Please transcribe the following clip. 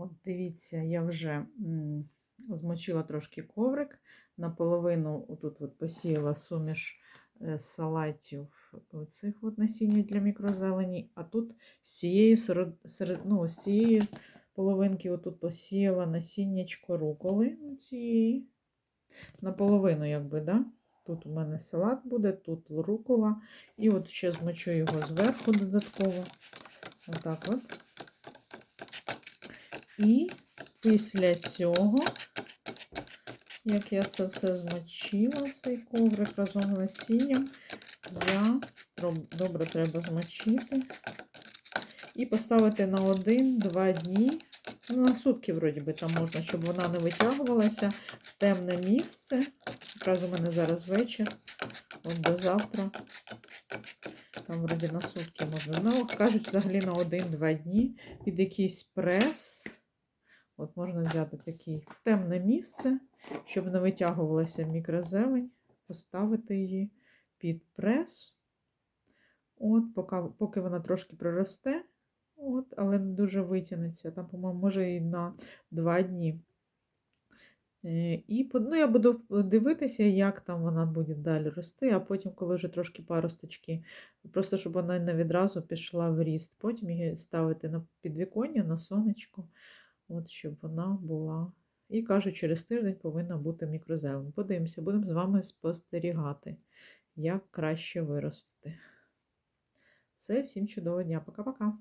От дивіться, я вже змочила трошки коврик. Наполовину отут от посіяла суміш е, салатів оцих от насіння для мікрозелені. А тут з цієї, серед, ну, з цієї половинки отут посіяла насіннячко руколи. Цієї. Наполовину, якби, да? Тут у мене салат буде, тут рукола. І от ще змочу його зверху додатково. Отак от. І після цього, як я це все змочила, цей коврик разом з насінням, я добре треба змочити і поставити на один-два дні. Ну, на сутки, вроді би, там можна, щоб вона не витягувалася в темне місце. Якраз у мене зараз вечір, от до завтра. Там вроді на сутки можна. Ну, кажуть, взагалі на один-два дні під якийсь прес. От можна взяти такий в темне місце, щоб не витягувалася мікрозелень, поставити її під прес. От, поки, поки вона трошки проросте, от, але не дуже витягнеться. Там, по-моєму, може і на 2 дні. Е, І ну, я буду дивитися, як там вона буде далі рости, а потім, коли вже трошки паросточки, просто щоб вона не відразу пішла в ріст. Потім її ставити на підвіконня, на сонечко, от, щоб вона була. І кажуть, через тиждень повинна бути мікрозелень. Подивимося, будемо з вами спостерігати, як краще виростити. Все, всім чудового дня. Пока-пока.